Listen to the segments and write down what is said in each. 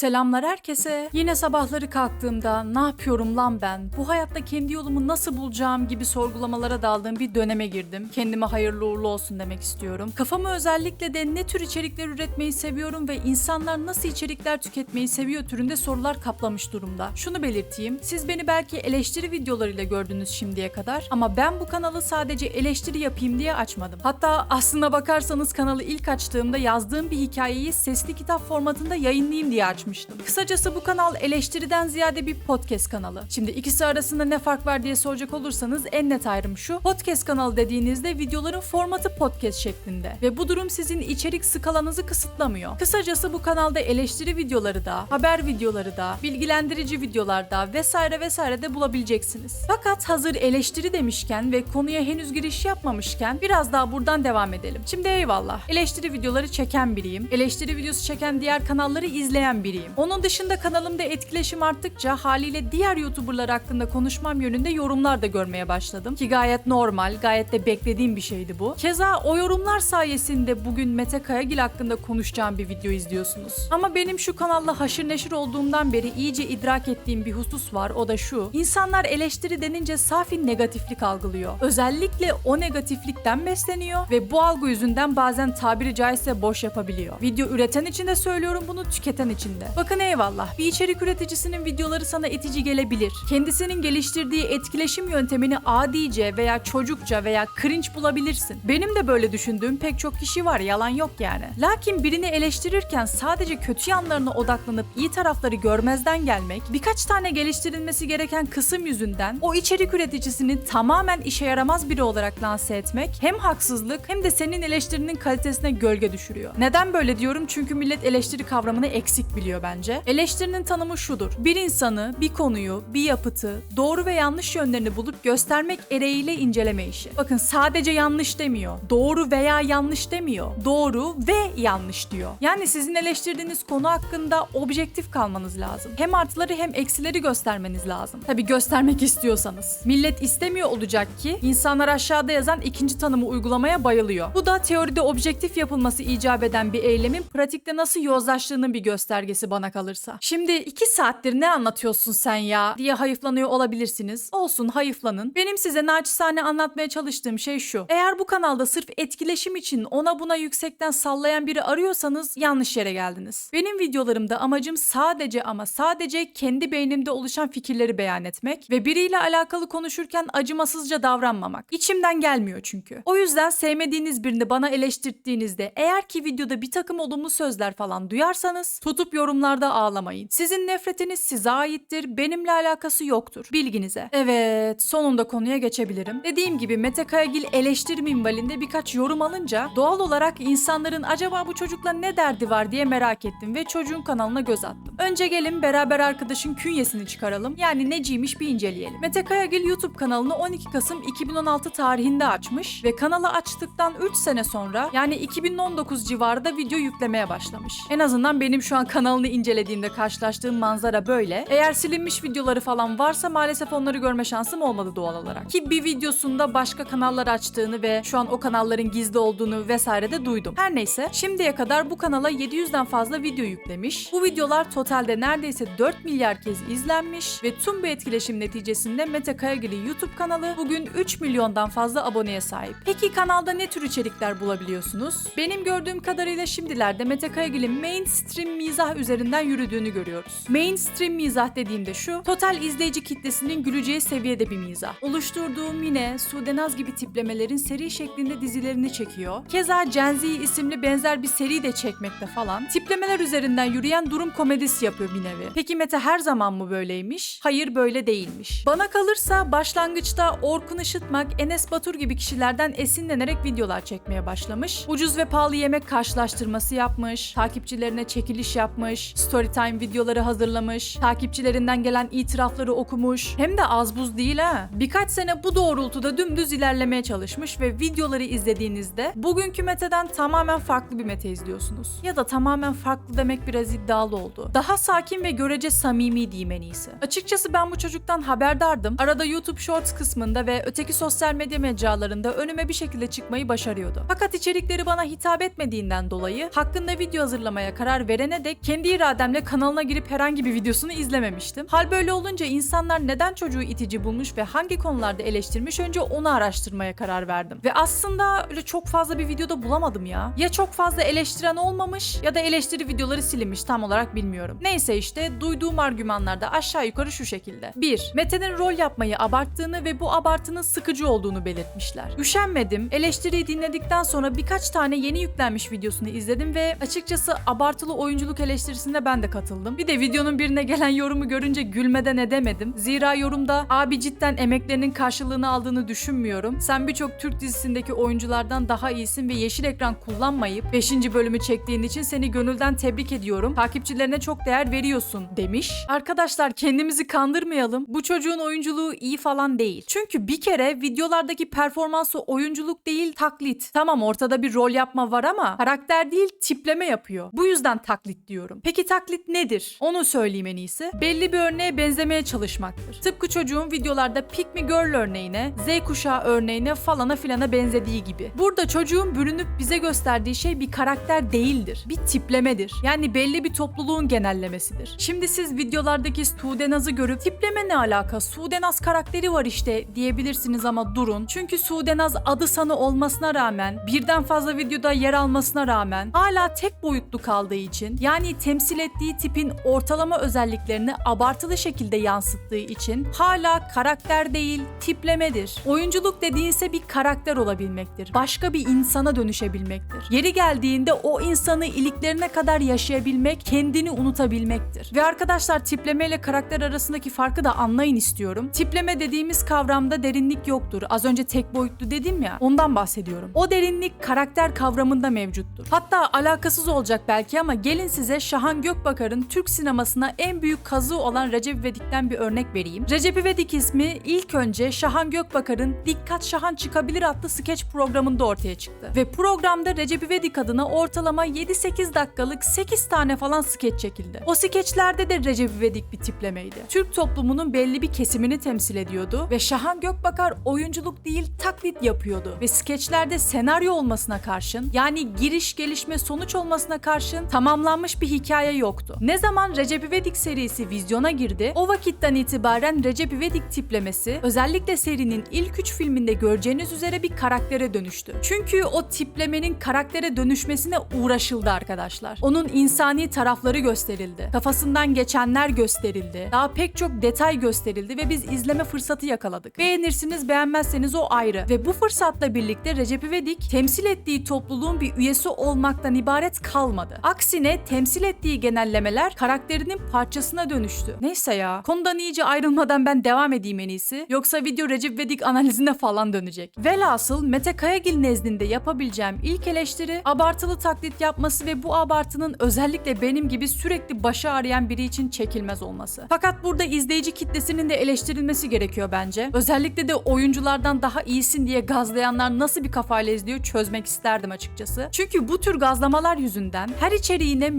Selamlar herkese. Yine sabahları kalktığımda ne yapıyorum lan ben? Bu hayatta kendi yolumu nasıl bulacağım gibi sorgulamalara daldığım bir döneme girdim. Kendime hayırlı uğurlu olsun demek istiyorum. Kafamı özellikle de ne tür içerikler üretmeyi seviyorum ve insanlar nasıl içerikler tüketmeyi seviyor türünde sorular kaplamış durumda. Şunu belirteyim. Siz beni belki eleştiri videolarıyla gördünüz şimdiye kadar ama ben bu kanalı sadece eleştiri yapayım diye açmadım. Hatta aslına bakarsanız kanalı ilk açtığımda yazdığım bir hikayeyi sesli kitap formatında yayınlayayım diye açmıştım. Kısacası bu kanal eleştiriden ziyade bir podcast kanalı. Şimdi ikisi arasında ne fark var diye soracak olursanız en net ayrım şu. Podcast kanalı dediğinizde videoların formatı podcast şeklinde ve bu durum sizin içerik skalanızı kısıtlamıyor. Kısacası bu kanalda eleştiri videoları da, haber videoları da, bilgilendirici videolar da vesaire vesaire de bulabileceksiniz. Fakat hazır eleştiri demişken ve konuya henüz giriş yapmamışken biraz daha buradan devam edelim. Şimdi eyvallah. Eleştiri videoları çeken biriyim. Eleştiri videosu çeken diğer kanalları izleyen biriyim. Onun dışında kanalımda etkileşim arttıkça haliyle diğer YouTuber'lar hakkında konuşmam yönünde yorumlar da görmeye başladım. Ki gayet normal, gayet de beklediğim bir şeydi bu. Keza o yorumlar sayesinde bugün Mete Kayagil hakkında konuşacağım bir video izliyorsunuz. Ama benim şu kanalla haşır neşir olduğumdan beri iyice idrak ettiğim bir husus var. O da şu. İnsanlar eleştiri denince safi negatiflik algılıyor. Özellikle o negatiflikten besleniyor ve bu algı yüzünden bazen tabiri caizse boş yapabiliyor. Video üreten için de söylüyorum bunu, tüketen için de. Bakın eyvallah. Bir içerik üreticisinin videoları sana itici gelebilir. Kendisinin geliştirdiği etkileşim yöntemini adice veya çocukça veya cringe bulabilirsin. Benim de böyle düşündüğüm pek çok kişi var, yalan yok yani. Lakin birini eleştirirken sadece kötü yanlarına odaklanıp iyi tarafları görmezden gelmek, birkaç tane geliştirilmesi gereken kısım yüzünden o içerik üreticisini tamamen işe yaramaz biri olarak lanse etmek hem haksızlık hem de senin eleştirinin kalitesine gölge düşürüyor. Neden böyle diyorum? Çünkü millet eleştiri kavramını eksik biliyor bence. Eleştirinin tanımı şudur. Bir insanı, bir konuyu, bir yapıtı, doğru ve yanlış yönlerini bulup göstermek ereğiyle inceleme işi. Bakın sadece yanlış demiyor. Doğru veya yanlış demiyor. Doğru ve yanlış diyor. Yani sizin eleştirdiğiniz konu hakkında objektif kalmanız lazım. Hem artıları hem eksileri göstermeniz lazım. Tabi göstermek istiyorsanız. Millet istemiyor olacak ki insanlar aşağıda yazan ikinci tanımı uygulamaya bayılıyor. Bu da teoride objektif yapılması icap eden bir eylemin pratikte nasıl yozlaştığının bir göstergesi bana kalırsa. Şimdi iki saattir ne anlatıyorsun sen ya diye hayıflanıyor olabilirsiniz. Olsun hayıflanın. Benim size naçizane anlatmaya çalıştığım şey şu. Eğer bu kanalda sırf etkileşim için ona buna yüksekten sallayan biri arıyorsanız yanlış yere geldiniz. Benim videolarımda amacım sadece ama sadece kendi beynimde oluşan fikirleri beyan etmek ve biriyle alakalı konuşurken acımasızca davranmamak. İçimden gelmiyor çünkü. O yüzden sevmediğiniz birini bana eleştirttiğinizde eğer ki videoda bir takım olumlu sözler falan duyarsanız tutup yorumlarda ağlamayın. Sizin nefretiniz size aittir, benimle alakası yoktur. Bilginize. Evet, sonunda konuya geçebilirim. Dediğim gibi Mete Kayagil eleştir minvalinde birkaç yorum alınca doğal olarak insanların acaba bu çocukla ne derdi var diye merak ettim ve çocuğun kanalına göz attım. Önce gelin beraber arkadaşın künyesini çıkaralım. Yani neciymiş bir inceleyelim. Mete Kayagil YouTube kanalını 12 Kasım 2016 tarihinde açmış ve kanalı açtıktan 3 sene sonra yani 2019 civarında video yüklemeye başlamış. En azından benim şu an kanalını incelediğimde karşılaştığım manzara böyle. Eğer silinmiş videoları falan varsa maalesef onları görme şansım olmadı doğal olarak. Ki bir videosunda başka kanallar açtığını ve şu an o kanalların gizli olduğunu vesaire de duydum. Her neyse şimdiye kadar bu kanala 700'den fazla video yüklemiş. Bu videolar totalde neredeyse 4 milyar kez izlenmiş ve tüm bu etkileşim neticesinde Mete Kayagil'in YouTube kanalı bugün 3 milyondan fazla aboneye sahip. Peki kanalda ne tür içerikler bulabiliyorsunuz? Benim gördüğüm kadarıyla şimdilerde Mete Kayagil'in mainstream mizah üzerinden yürüdüğünü görüyoruz. Mainstream mizah dediğimde şu, total izleyici kitlesinin güleceği seviyede bir mizah. Oluşturduğu Mine, Sudenaz gibi tiplemelerin seri şeklinde dizilerini çekiyor. Keza Gen Z isimli benzer bir seri de çekmekte falan. Tiplemeler üzerinden yürüyen durum komedisi yapıyor bir nevi. Peki Mete her zaman mı böyleymiş? Hayır böyle değilmiş. Bana kalırsa başlangıçta Orkun Işıtmak, Enes Batur gibi kişilerden esinlenerek videolar çekmeye başlamış. Ucuz ve pahalı yemek karşılaştırması yapmış, takipçilerine çekiliş yapmış, storytime videoları hazırlamış, takipçilerinden gelen itirafları okumuş. Hem de az buz değil ha. Birkaç sene bu doğrultuda dümdüz ilerlemeye çalışmış ve videoları izlediğinizde bugünkü Mete'den tamamen farklı bir Mete izliyorsunuz. Ya da tamamen farklı demek biraz iddialı oldu. Daha sakin ve görece samimi diyeyim en iyisi. Açıkçası ben bu çocuktan haberdardım. Arada YouTube Shorts kısmında ve öteki sosyal medya mecralarında önüme bir şekilde çıkmayı başarıyordu. Fakat içerikleri bana hitap etmediğinden dolayı hakkında video hazırlamaya karar verene dek kendi irademle kanalına girip herhangi bir videosunu izlememiştim. Hal böyle olunca insanlar neden çocuğu itici bulmuş ve hangi konularda eleştirmiş önce onu araştırmaya karar verdim. Ve aslında öyle çok fazla bir videoda bulamadım ya. Ya çok fazla eleştiren olmamış ya da eleştiri videoları silinmiş tam olarak bilmiyorum. Neyse işte duyduğum argümanlar da aşağı yukarı şu şekilde. 1. Mete'nin rol yapmayı abarttığını ve bu abartının sıkıcı olduğunu belirtmişler. Üşenmedim. Eleştiriyi dinledikten sonra birkaç tane yeni yüklenmiş videosunu izledim ve açıkçası abartılı oyunculuk eleştirisinde ben de katıldım. Bir de videonun birine gelen yorumu görünce gülmeden edemedim. Zira yorumda abi cidden emeklerinin karşılığını aldığını düşünmüyorum. Sen birçok Türk dizisindeki oyunculardan daha iyisin ve yeşil ekran kullanmayıp 5. bölümü çektiğin için seni gönülden tebrik ediyorum. Takipçilerine çok değer veriyorsun demiş. Arkadaşlar kendimizi kandırmayalım. Bu çocuğun oyunculuğu iyi falan değil. Çünkü bir kere videolardaki performansı oyunculuk değil taklit. Tamam ortada bir rol yapma var ama karakter değil tipleme yapıyor. Bu yüzden taklit diyorum. Peki taklit nedir? Onu söyleyeyim en iyisi. Belli bir örneğe benzemeye çalışmaktır. Tıpkı çocuğun videolarda Pick Me Girl örneğine, Z kuşağı örneğine falana filana benzediği gibi. Burada çocuğun bürünüp bize gösterdiği şey bir karakter değildir. Bir tiplemedir. Yani belli bir topluluğun genellemesidir. Şimdi siz videolardaki Sudenaz'ı görüp tipleme ne alaka? Sudenaz karakteri var işte diyebilirsiniz ama durun. Çünkü Sudenaz adı sanı olmasına rağmen, birden fazla videoda yer almasına rağmen hala tek boyutlu kaldığı için yani temsil ettiği tipin ortalama özelliklerini abartılı şekilde yansıttığı için hala karakter değil tiplemedir. Oyunculuk dediğinse bir karakter olabilmektir. Başka bir insana dönüşebilmektir. Yeri geldiğinde o insanı iliklerine kadar yaşayabilmek, kendini unutabilmektir. Ve arkadaşlar tipleme ile karakter arasındaki farkı da anlayın istiyorum. Tipleme dediğimiz kavramda derinlik yoktur. Az önce tek boyutlu dedim ya. Ondan bahsediyorum. O derinlik karakter kavramında mevcuttur. Hatta alakasız olacak belki ama gelin size Şahan Gökbakar'ın Türk sinemasına en büyük kazığı olan Recep İvedik'ten bir örnek vereyim. Recep İvedik ismi ilk önce Şahan Gökbakar'ın Dikkat Şahan Çıkabilir adlı skeç programında ortaya çıktı. Ve programda Recep İvedik adına ortalama 7-8 dakikalık 8 tane falan skeç çekildi. O skeçlerde de Recep İvedik bir tiplemeydi. Türk toplumunun belli bir kesimini temsil ediyordu ve Şahan Gökbakar oyunculuk değil taklit yapıyordu. Ve skeçlerde senaryo olmasına karşın yani giriş gelişme sonuç olmasına karşın tamamlanmış bir hikaye yoktu. Ne zaman Recep İvedik serisi vizyona girdi o vakitten itibaren Recep İvedik tiplemesi özellikle serinin ilk 3 filminde göreceğiniz üzere bir karaktere dönüştü. Çünkü o tiplemenin karaktere dönüşmesine uğraşıldı arkadaşlar. Onun insani tarafları gösterildi. Kafasından geçenler gösterildi. Daha pek çok detay gösterildi ve biz izleme fırsatı yakaladık. Beğenirsiniz beğenmezseniz o ayrı. Ve bu fırsatla birlikte Recep İvedik temsil ettiği topluluğun bir üyesi olmaktan ibaret kalmadı. Aksine temsil ettiği genellemeler karakterinin parçasına dönüştü. Neyse ya konudan iyice ayrılmadan ben devam edeyim en iyisi. Yoksa video Recep İvedik analizine falan dönecek. Velhasıl Mete Kayagil nezdinde yapabileceğim ilk eleştiri abartılı taklit yapması ve bu abartının özellikle benim gibi sürekli başı ağrıyan biri için çekilmez olması. Fakat burada izleyici kitlesinin de eleştirilmesi gerekiyor bence. Özellikle de oyunculardan daha iyisin diye gazlayanlar nasıl bir kafayla izliyor çözmek isterdim açıkçası. Çünkü bu tür gazlamalar yüzünden her içeriğine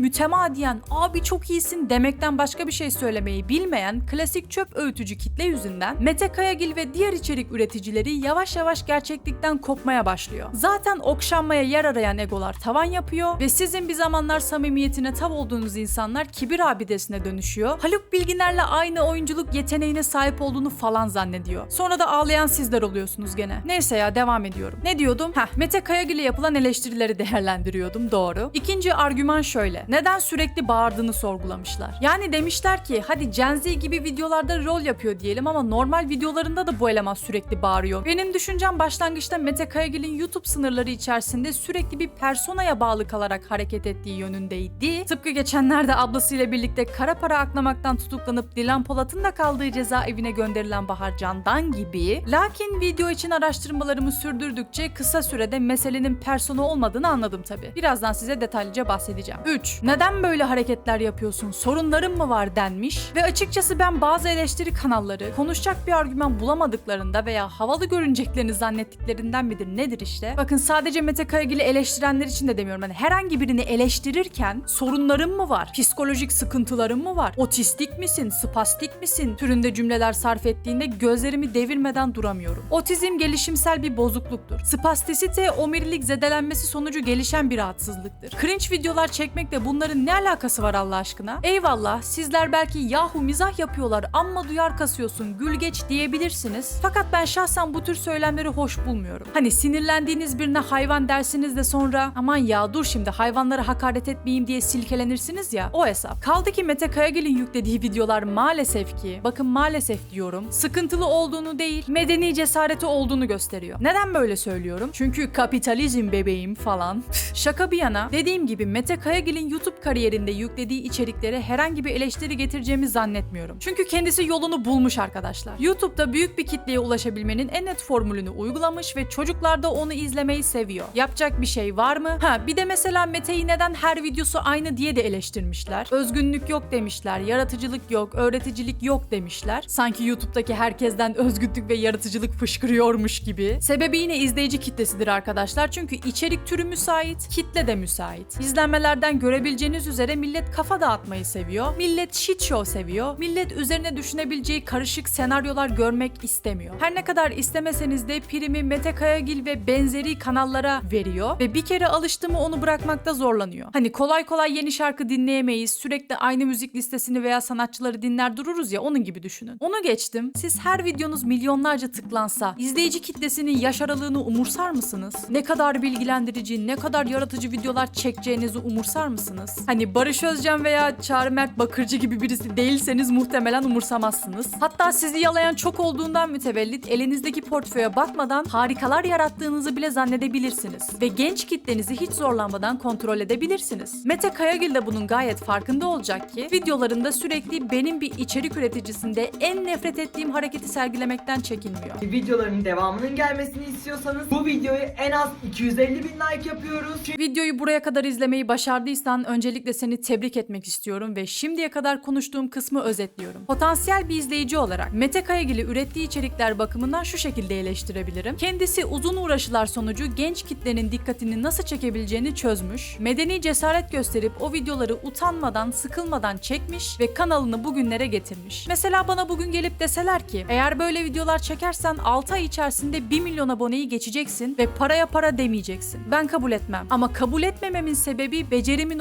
mütemadiyen abi çok iyisin demekten başka bir şey söylemeyi bilmeyen klasik çöp öğütücü kitle yüzünden Mete Kayagil ve diğer içerik üreticileri yavaş yavaş gerçeklikten kopmaya başlıyor. Zaten okşanmaya yer arayan egolar tavan yapıyor ve sizin bir zamanlar samimiyetine tav olduğunuz insanlar kibir abidesine dönüşüyor. Haluk Bilginer'le aynı oyunculuk yeteneğine sahip olduğunu falan zannediyor. Sonra da ağlayan sizler oluyorsunuz gene. Neyse ya devam ediyorum. Ne diyordum? Heh Mete Kayagil'e yapılan eleştirileri değerlendiriyordum doğru. İkinci argüman şöyle. Neden sürekli bağırdığını sorgulamışlar. Yani demişler ki hadi Gen Z gibi videolarda rol yapıyor diyelim ama normal videolarında da bu eleman sürekli bağırıyor. Benim düşüncem başlangıçta Mete Kayagil'in YouTube sınırları içerisinde sürekli bir personaya bağlı kalarak hareket ettiği yönündeydi. Tıpkı geçenlerde ablasıyla birlikte kara para aklamaktan tutuklanıp Dilan Polat'ın da kaldığı cezaevine gönderilen Bahar Candan gibi. Lakin video için araştırmalarımı sürdürdükçe kısa sürede meselenin persona olmadığını anladım tabi. Birazdan size detaylıca bahsedeceğim. 3. Neden böyle hareketler yapıyorsun? Sorunların mı var denmiş. Ve açıkçası ben bazı eleştiri kanalları konuşacak bir argüman bulamadıklarında veya havalı görüneceklerini zannettiklerinden midir nedir işte. Bakın sadece Mete Kayagil'i eleştirenler için de demiyorum. Hani herhangi birini eleştirirken sorunların mı var? Psikolojik sıkıntıların mı var? Otistik misin? Spastik misin? Türünde cümleler sarf ettiğinde gözlerimi devirmeden duramıyorum. Otizm gelişimsel bir bozukluktur. Spastisite omurilik zedelenmesi sonucu gelişen bir rahatsızlıktır. Cringe videolar çekmek de bunların ne Ne alakası var Allah aşkına? Eyvallah sizler belki yahu mizah yapıyorlar amma duyar kasıyorsun gül geç diyebilirsiniz. Fakat ben şahsen bu tür söylemleri hoş bulmuyorum. Hani sinirlendiğiniz birine hayvan dersiniz de sonra aman ya dur şimdi hayvanlara hakaret etmeyeyim diye silkelenirsiniz ya o hesap. Kaldı ki Mete Kayagil'in yüklediği videolar maalesef ki bakın maalesef diyorum sıkıntılı olduğunu değil medeni cesareti olduğunu gösteriyor. Neden böyle söylüyorum? Çünkü kapitalizm bebeğim falan. Şaka bir yana dediğim gibi Mete Kayagil'in YouTube kariyerinde yüklediği içeriklere herhangi bir eleştiri getireceğimi zannetmiyorum. Çünkü kendisi yolunu bulmuş arkadaşlar. YouTube'da büyük bir kitleye ulaşabilmenin en net formülünü uygulamış ve çocuklar da onu izlemeyi seviyor. Yapacak bir şey var mı? Ha bir de mesela Mete'yi neden her videosu aynı diye de eleştirmişler. Özgünlük yok demişler, yaratıcılık yok, öğreticilik yok demişler. Sanki YouTube'daki herkesten özgünlük ve yaratıcılık fışkırıyormuş gibi. Sebebi yine izleyici kitlesidir arkadaşlar. Çünkü içerik türü müsait, kitle de müsait. İzlenmelerden görebileceğiniz üzere millet kafa dağıtmayı seviyor. Millet shit show seviyor. Millet üzerine düşünebileceği karışık senaryolar görmek istemiyor. Her ne kadar istemeseniz de primi Mete Kayagil ve benzeri kanallara veriyor ve bir kere alıştı mı onu bırakmakta zorlanıyor. Hani kolay kolay yeni şarkı dinleyemeyiz. Sürekli aynı müzik listesini veya sanatçıları dinler dururuz ya onun gibi düşünün. Onu geçtim. Siz her videonuz milyonlarca tıklansa izleyici kitlesinin yaş aralığını umursar mısınız? Ne kadar bilgilendirici, ne kadar yaratıcı videolar çekeceğinizi umursar mısınız? Hani Barış Özcan veya Çağrı Mert Bakırcı gibi birisi değilseniz muhtemelen umursamazsınız. Hatta sizi yalayan çok olduğundan mütevellit elinizdeki portföye bakmadan harikalar yarattığınızı bile zannedebilirsiniz. Ve genç kitlenizi hiç zorlanmadan kontrol edebilirsiniz. Mete Kayagil de bunun gayet farkında olacak ki videolarında sürekli benim bir içerik üreticisinde en nefret ettiğim hareketi sergilemekten çekinmiyor. Videoların devamının gelmesini istiyorsanız bu videoyu en az 250 bin like yapıyoruz. Videoyu buraya kadar izlemeyi başardıysan öncelikle seni tebrik etmek istiyorum ve şimdiye kadar konuştuğum kısmı özetliyorum. Potansiyel bir izleyici olarak Mete Kayagil'i ürettiği içerikler bakımından şu şekilde eleştirebilirim. Kendisi uzun uğraşılar sonucu genç kitlenin dikkatini nasıl çekebileceğini çözmüş, medeni cesaret gösterip o videoları utanmadan, sıkılmadan çekmiş ve kanalını bugünlere getirmiş. Mesela bana bugün gelip deseler ki eğer böyle videolar çekersen 6 ay içerisinde 1 milyon aboneyi geçeceksin ve paraya para demeyeceksin. Ben kabul etmem. Ama kabul etmememin sebebi becerimin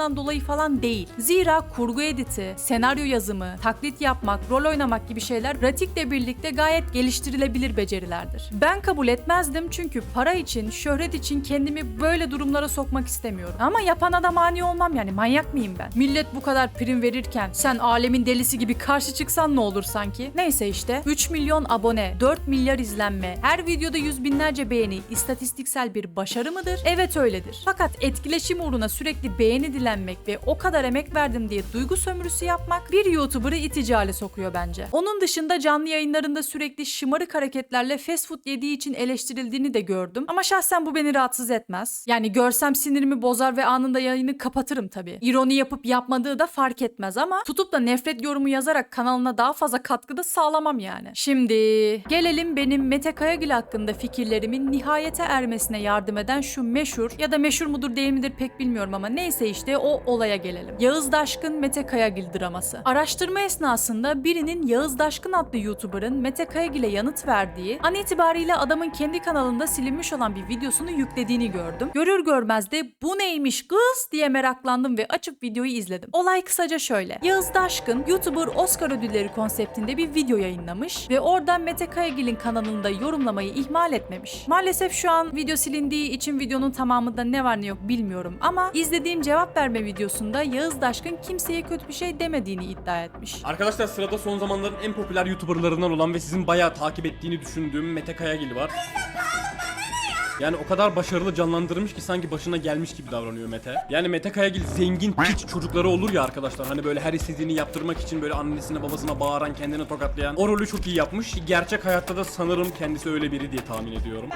olmamasından dolayı falan değil. Zira kurgu editi, senaryo yazımı, taklit yapmak, rol oynamak gibi şeyler pratikle birlikte gayet geliştirilebilir becerilerdir. Ben kabul etmezdim çünkü para için, şöhret için kendimi böyle durumlara sokmak istemiyorum. Ama yapana da mani olmam yani manyak mıyım ben? Millet bu kadar prim verirken sen alemin delisi gibi karşı çıksan ne olur sanki? Neyse işte 3 milyon abone, 4 milyar izlenme, her videoda yüz binlerce beğeni istatistiksel bir başarı mıdır? Evet öyledir. Fakat etkileşim uğruna sürekli beğeni dilenmek ve o kadar emek verdim diye duygu sömürüsü yapmak bir YouTuber'ı itici hale sokuyor bence. Onun dışında canlı yayınlarında sürekli şımarık hareketlerle fast food yediği için eleştirildiğini de gördüm. Ama şahsen bu beni rahatsız etmez. Yani görsem sinirimi bozar ve anında yayını kapatırım tabii. İroni yapıp yapmadığı da fark etmez ama tutup da nefret yorumu yazarak kanalına daha fazla katkıda sağlamam yani. Şimdi gelelim benim Mete Kayagil hakkında fikirlerimin nihayete ermesine yardım eden şu meşhur ya da meşhur mudur değil midir pek bilmiyorum ama neyse işte o olaya gelelim. Yağız Daşkın Mete Kayagil draması. Araştırma esnasında birinin Yağız Daşkın adlı YouTuber'ın Mete Kayagil'e yanıt verdiği an itibariyle adamın kendi kanalında silinmiş olan bir videosunu yüklediğini gördüm. Görür görmez de bu neymiş kız diye meraklandım ve açıp videoyu izledim. Olay kısaca şöyle. Yağız Daşkın YouTuber Oscar ödülleri konseptinde bir video yayınlamış ve oradan Mete Kayagil'in kanalında yorumlamayı ihmal etmemiş. Maalesef şu an video silindiği için videonun tamamında ne var ne yok bilmiyorum ama izlediğim cevap verme videosunda Yağız Daşkın kimseye kötü bir şey demediğini iddia etmiş. Arkadaşlar sırada son zamanların en popüler YouTuber'larından olan ve sizin bayağı takip ettiğini düşündüğüm Mete Kayagil var. Yani o kadar başarılı canlandırmış ki sanki başına gelmiş gibi davranıyor Mete. Yani Mete Kayagil zengin piç çocukları olur ya arkadaşlar. Hani böyle her istediğini yaptırmak için böyle annesine babasına bağıran kendini tokatlayan. O rolü çok iyi yapmış. Gerçek hayatta da sanırım kendisi öyle biri diye tahmin ediyorum.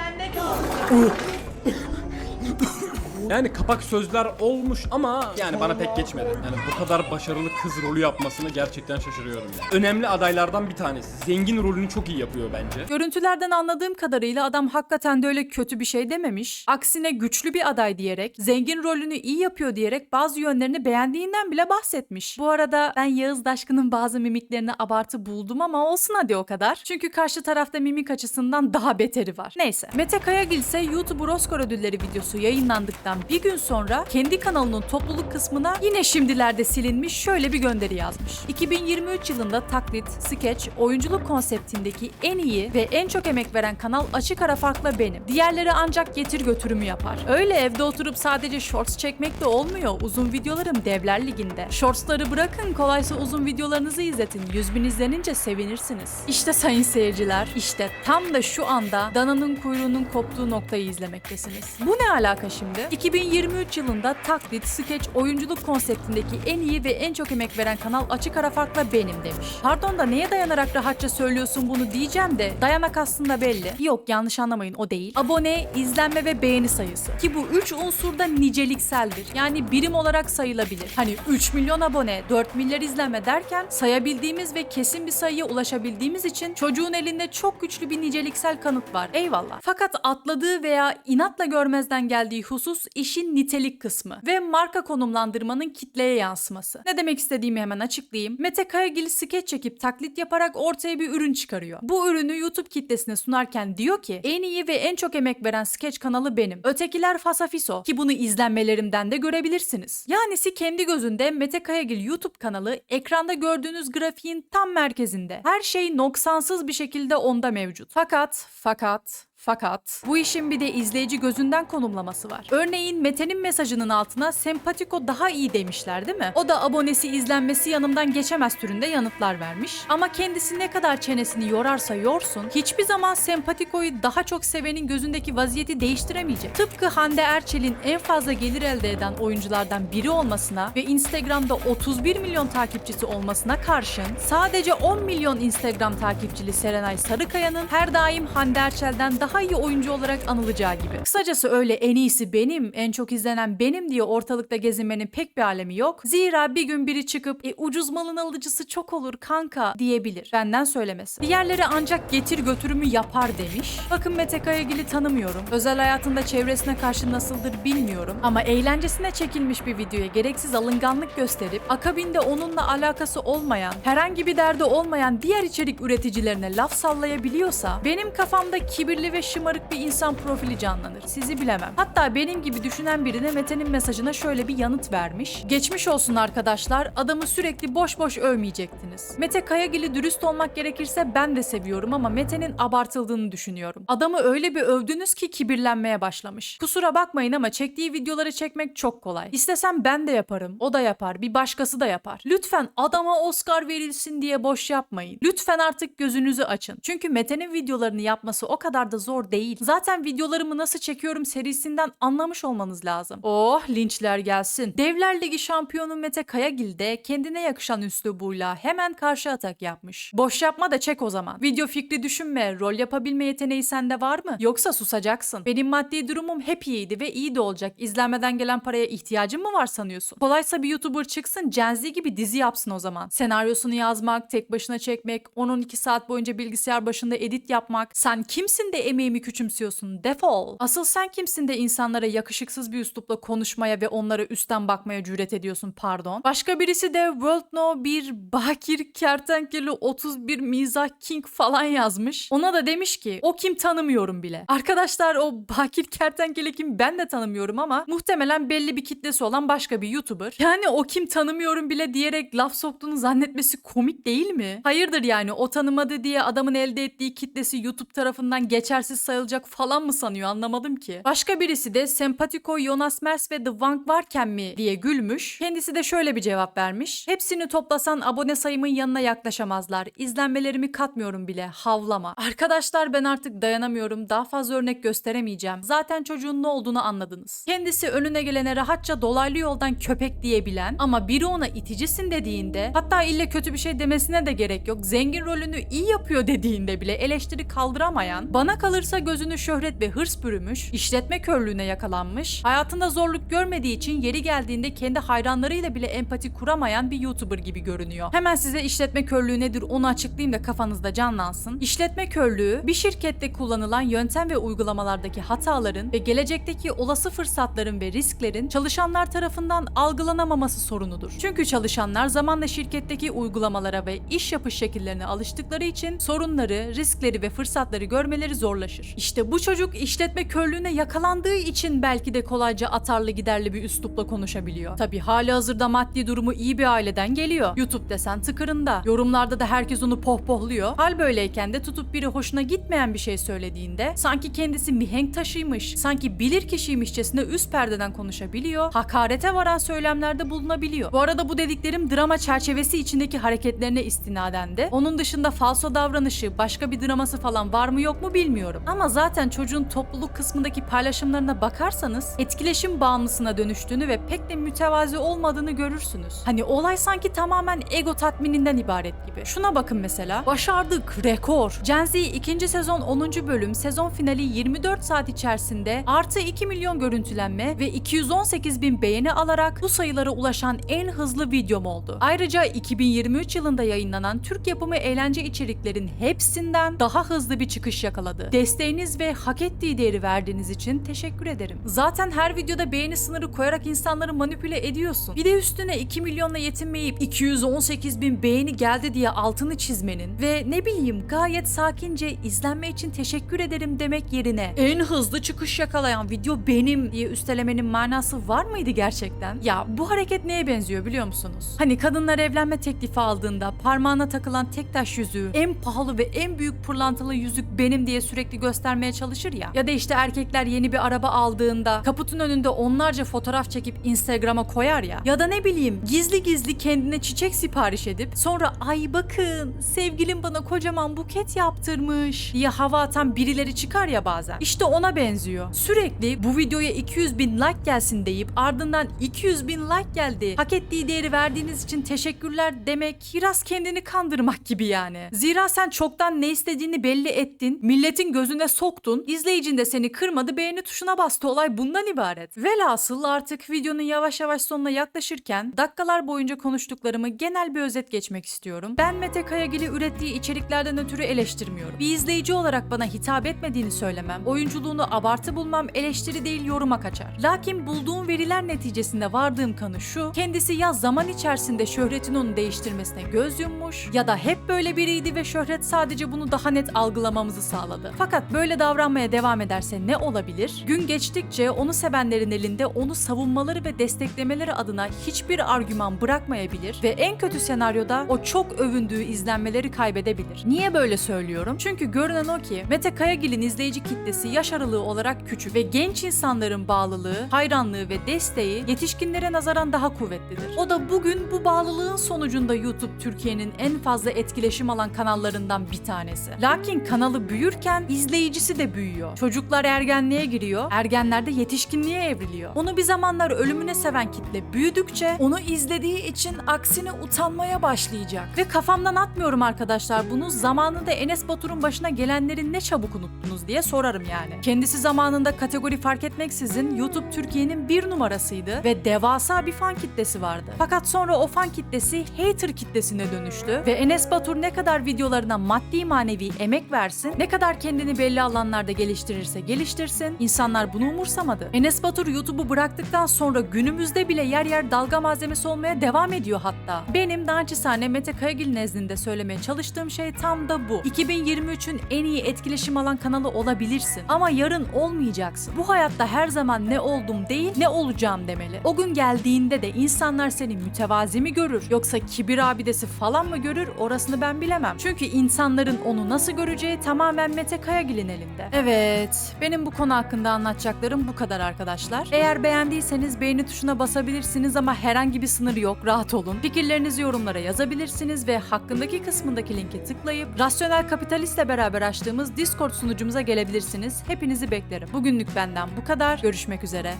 Yani kapak sözler olmuş ama yani bana pek geçmedi. Yani bu kadar başarılı kız rolü yapmasını gerçekten şaşırıyorum yani. Önemli adaylardan bir tanesi. Zengin rolünü çok iyi yapıyor bence. Görüntülerden anladığım kadarıyla adam hakikaten de öyle kötü bir şey dememiş. Aksine güçlü bir aday diyerek, zengin rolünü iyi yapıyor diyerek bazı yönlerini beğendiğinden bile bahsetmiş. Bu arada ben Yağız Daşkın'ın bazı mimiklerini abartı buldum ama olsun hadi o kadar. Çünkü karşı tarafta mimik açısından daha beteri var. Neyse. Mete Kayagil ise YouTuber Oscar ödülleri videosu yayınlandıktan yayınlandıktan bir gün sonra kendi kanalının topluluk kısmına yine şimdilerde silinmiş şöyle bir gönderi yazmış. 2023 yılında taklit, skeç, oyunculuk konseptindeki en iyi ve en çok emek veren kanal açık ara farkla benim. Diğerleri ancak getir götürümü yapar. Öyle evde oturup sadece shorts çekmek de olmuyor. Uzun videolarım Devler Ligi'nde. Shortsları bırakın kolaysa uzun videolarınızı izletin. 100 bin izlenince sevinirsiniz. İşte sayın seyirciler, işte tam da şu anda dananın kuyruğunun koptuğu noktayı izlemektesiniz. Bu ne alaka şimdi? 2023 yılında taklit, skeç, oyunculuk konseptindeki en iyi ve en çok emek veren kanal açık ara farkla benim demiş. Pardon da neye dayanarak rahatça söylüyorsun bunu diyeceğim de dayanak aslında belli. Yok yanlış anlamayın o değil. Abone, izlenme ve beğeni sayısı. Ki bu üç unsur da nicelikseldir. Yani birim olarak sayılabilir. Hani 3 milyon abone, 4 milyar izlenme derken sayabildiğimiz ve kesin bir sayıya ulaşabildiğimiz için çocuğun elinde çok güçlü bir niceliksel kanıt var. Eyvallah. Fakat atladığı veya inatla görmezden geldiği husus işin nitelik kısmı ve marka konumlandırmanın kitleye yansıması. Ne demek istediğimi hemen açıklayayım. Mete Kayagil skeç çekip taklit yaparak ortaya bir ürün çıkarıyor. Bu ürünü YouTube kitlesine sunarken diyor ki en iyi ve en çok emek veren skeç kanalı benim. Ötekiler fasafiso ki bunu izlenmelerimden de görebilirsiniz. Yanisi kendi gözünde Mete Kayagil YouTube kanalı ekranda gördüğünüz grafiğin tam merkezinde. Her şey noksansız bir şekilde onda mevcut. Fakat, fakat, fakat bu işin bir de izleyici gözünden konumlaması var. Örneğin Mete'nin mesajının altına sempatiko daha iyi demişler değil mi? O da abonesi izlenmesi yanımdan geçemez türünde yanıtlar vermiş. Ama kendisi ne kadar çenesini yorarsa yorsun hiçbir zaman sempatikoyu daha çok sevenin gözündeki vaziyeti değiştiremeyecek. Tıpkı Hande Erçel'in en fazla gelir elde eden oyunculardan biri olmasına ve Instagram'da 31 milyon takipçisi olmasına karşın sadece 10 milyon Instagram takipçili Serenay Sarıkaya'nın her daim Hande Erçel'den daha iyi oyuncu olarak anılacağı gibi. Kısacası öyle en iyisi benim, en çok izlenen benim diye ortalıkta gezinmenin pek bir alemi yok. Zira bir gün biri çıkıp e, ucuz malın alıcısı çok olur kanka diyebilir. Benden söylemesi. Diğerleri ancak getir götürümü yapar demiş. Bakın Mete Kayagil'i tanımıyorum. Özel hayatında çevresine karşı nasıldır bilmiyorum. Ama eğlencesine çekilmiş bir videoya gereksiz alınganlık gösterip akabinde onunla alakası olmayan, herhangi bir derdi olmayan diğer içerik üreticilerine laf sallayabiliyorsa benim kafamda kibirli ve şımarık bir insan profili canlanır. Sizi bilemem. Hatta benim gibi düşünen birine Mete'nin mesajına şöyle bir yanıt vermiş. Geçmiş olsun arkadaşlar. Adamı sürekli boş boş övmeyecektiniz. Mete Kayagil'i dürüst olmak gerekirse ben de seviyorum ama Mete'nin abartıldığını düşünüyorum. Adamı öyle bir övdünüz ki kibirlenmeye başlamış. Kusura bakmayın ama çektiği videoları çekmek çok kolay. İstesem ben de yaparım. O da yapar. Bir başkası da yapar. Lütfen adama Oscar verilsin diye boş yapmayın. Lütfen artık gözünüzü açın. Çünkü Mete'nin videolarını yapması o kadar da zor değil. Zaten videolarımı nasıl çekiyorum serisinden anlamış olmanız lazım. Oh linçler gelsin. Devler Ligi şampiyonu Mete Kayagil de kendine yakışan üslubuyla hemen karşı atak yapmış. Boş yapma da çek o zaman. Video fikri düşünme, rol yapabilme yeteneği sende var mı? Yoksa susacaksın. Benim maddi durumum hep iyiydi ve iyi de olacak. İzlenmeden gelen paraya ihtiyacın mı var sanıyorsun? Kolaysa bir YouTuber çıksın Gen Z gibi dizi yapsın o zaman. Senaryosunu yazmak, tek başına çekmek, 10-12 saat boyunca bilgisayar başında edit yapmak. Sen kimsin de emeğimi küçümsüyorsun? Defol. Asıl sen kimsin de insanlara yakışıksız bir üslupla konuşmaya ve onlara üstten bakmaya cüret ediyorsun pardon. Başka birisi de World No bir Bakir Kertenkele 31 Mizah King falan yazmış. Ona da demiş ki o kim tanımıyorum bile. Arkadaşlar o Bakir Kertenkele kim ben de tanımıyorum ama muhtemelen belli bir kitlesi olan başka bir YouTuber. Yani o kim tanımıyorum bile diyerek laf soktuğunu zannetmesi komik değil mi? Hayırdır yani o tanımadı diye adamın elde ettiği kitlesi YouTube tarafından geçersiz sayılacak falan mı sanıyor anlamadım ki. Başka birisi de Sempatiko, Jonas Mers ve The Wank varken mi diye gülmüş. Kendisi de şöyle bir cevap vermiş. Hepsini toplasan abone sayımın yanına yaklaşamazlar. İzlenmelerimi katmıyorum bile. Havlama. Arkadaşlar ben artık dayanamıyorum. Daha fazla örnek gösteremeyeceğim. Zaten çocuğun ne olduğunu anladınız. Kendisi önüne gelene rahatça dolaylı yoldan köpek diyebilen ama biri ona iticisin dediğinde hatta ille kötü bir şey demesine de gerek yok. Zengin rolünü iyi yapıyor dediğinde bile eleştiri kaldıramayan, bana kalırsa gözünü şöhret ve hırs bürümüş, işletme körlüğüne yakalanmış, hayatında zorluk görmediği için yeri geldiğinde kendi hayranlarıyla bile empati kuramayan bir YouTuber gibi görünüyor. Hemen size işletme körlüğü nedir onu açıklayayım da kafanızda canlansın. İşletme körlüğü bir şirkette kullanılan yöntem ve uygulamalardaki hataların ve gelecekteki olası fırsatların ve risklerin çalışanlar tarafından algılanamaması sorunudur. Çünkü çalışanlar zamanla şirketteki uygulamalara ve iş yapış şekillerine alıştıkları için sorunları, riskleri ve fırsatları görmeleri zorlaşıyor zorlaşır. İşte bu çocuk işletme körlüğüne yakalandığı için belki de kolayca atarlı giderli bir üslupla konuşabiliyor. Tabi hali hazırda maddi durumu iyi bir aileden geliyor. YouTube desen tıkırında. Yorumlarda da herkes onu pohpohluyor. Hal böyleyken de tutup biri hoşuna gitmeyen bir şey söylediğinde sanki kendisi mihenk taşıymış, sanki bilir kişiymişçesine üst perdeden konuşabiliyor, hakarete varan söylemlerde bulunabiliyor. Bu arada bu dediklerim drama çerçevesi içindeki hareketlerine istinaden de onun dışında falso davranışı, başka bir draması falan var mı yok mu bilmiyorum. Ama zaten çocuğun topluluk kısmındaki paylaşımlarına bakarsanız etkileşim bağımlısına dönüştüğünü ve pek de mütevazi olmadığını görürsünüz. Hani olay sanki tamamen ego tatmininden ibaret gibi. Şuna bakın mesela. Başardık, rekor. Gen Z 2. sezon 10. bölüm sezon finali 24 saat içerisinde artı 2 milyon görüntülenme ve 218 bin beğeni alarak bu sayılara ulaşan en hızlı videom oldu. Ayrıca 2023 yılında yayınlanan Türk yapımı eğlence içeriklerin hepsinden daha hızlı bir çıkış yakaladı. Desteğiniz ve hak ettiği değeri verdiğiniz için teşekkür ederim. Zaten her videoda beğeni sınırı koyarak insanları manipüle ediyorsun. Bir de üstüne 2 milyonla yetinmeyip 218 bin beğeni geldi diye altını çizmenin ve ne bileyim gayet sakince izlenme için teşekkür ederim demek yerine en hızlı çıkış yakalayan video benim diye üstelemenin manası var mıydı gerçekten? Ya bu hareket neye benziyor biliyor musunuz? Hani kadınlar evlenme teklifi aldığında parmağına takılan tek taş yüzüğü en pahalı ve en büyük pırlantalı yüzük benim diye sürekli göstermeye çalışır ya. Ya da işte erkekler yeni bir araba aldığında kaputun önünde onlarca fotoğraf çekip Instagram'a koyar ya. Ya da ne bileyim gizli gizli kendine çiçek sipariş edip sonra ay bakın sevgilim bana kocaman buket yaptırmış diye hava atan birileri çıkar ya bazen. İşte ona benziyor. Sürekli bu videoya 200 bin like gelsin deyip ardından 200 bin like geldi. Hak ettiği değeri verdiğiniz için teşekkürler demek biraz kendini kandırmak gibi yani. Zira sen çoktan ne istediğini belli ettin, milletin gözüne soktun, izleyicin de seni kırmadı beğeni tuşuna bastı olay bundan ibaret. Velhasıl artık videonun yavaş yavaş sonuna yaklaşırken dakikalar boyunca konuştuklarımı genel bir özet geçmek istiyorum. Ben Mete Kayagil'i ürettiği içeriklerden ötürü eleştirmiyorum. Bir izleyici olarak bana hitap etmediğini söylemem, oyunculuğunu abartı bulmam eleştiri değil yoruma kaçar. Lakin bulduğum veriler neticesinde vardığım kanı şu, kendisi ya zaman içerisinde şöhretin onu değiştirmesine göz yummuş ya da hep böyle biriydi ve şöhret sadece bunu daha net algılamamızı sağladı. Fakat böyle davranmaya devam ederse ne olabilir? Gün geçtikçe onu sevenlerin elinde onu savunmaları ve desteklemeleri adına hiçbir argüman bırakmayabilir ve en kötü senaryoda o çok övündüğü izlenmeleri kaybedebilir. Niye böyle söylüyorum? Çünkü görünen o ki Mete Kayagil'in izleyici kitlesi yaş aralığı olarak küçük ve genç insanların bağlılığı, hayranlığı ve desteği yetişkinlere nazaran daha kuvvetlidir. O da bugün bu bağlılığın sonucunda YouTube Türkiye'nin en fazla etkileşim alan kanallarından bir tanesi. Lakin kanalı büyürken izleyicisi de büyüyor. Çocuklar ergenliğe giriyor, ergenler de yetişkinliğe evriliyor. Onu bir zamanlar ölümüne seven kitle büyüdükçe onu izlediği için aksine utanmaya başlayacak. Ve kafamdan atmıyorum arkadaşlar bunu zamanında Enes Batur'un başına gelenleri ne çabuk unuttunuz diye sorarım yani. Kendisi zamanında kategori fark etmeksizin YouTube Türkiye'nin bir numarasıydı ve devasa bir fan kitlesi vardı. Fakat sonra o fan kitlesi hater kitlesine dönüştü ve Enes Batur ne kadar videolarına maddi manevi emek versin, ne kadar kendini belli alanlarda geliştirirse geliştirsin, insanlar bunu umursamadı. Enes Batur YouTube'u bıraktıktan sonra günümüzde bile yer yer dalga malzemesi olmaya devam ediyor hatta. Benim naçizane Mete Kayagil nezdinde söylemeye çalıştığım şey tam da bu. 2023'ün en iyi etkileşim alan kanalı olabilirsin ama yarın olmayacaksın. Bu hayatta her zaman ne oldum değil ne olacağım demeli. O gün geldiğinde de insanlar seni mütevazi mi görür yoksa kibir abidesi falan mı görür orasını ben bilemem. Çünkü insanların onu nasıl göreceği tamamen Mete Kayagil'in elinde. Evet, benim bu konu hakkında anlatacaklarım bu kadar arkadaşlar. Eğer beğendiyseniz beğeni tuşuna basabilirsiniz ama herhangi bir sınır yok, rahat olun. Fikirlerinizi yorumlara yazabilirsiniz ve hakkındaki kısmındaki linke tıklayıp Rasyonel Kapitalist'le beraber açtığımız Discord sunucumuza gelebilirsiniz. Hepinizi beklerim. Bugünlük benden bu kadar. Görüşmek üzere.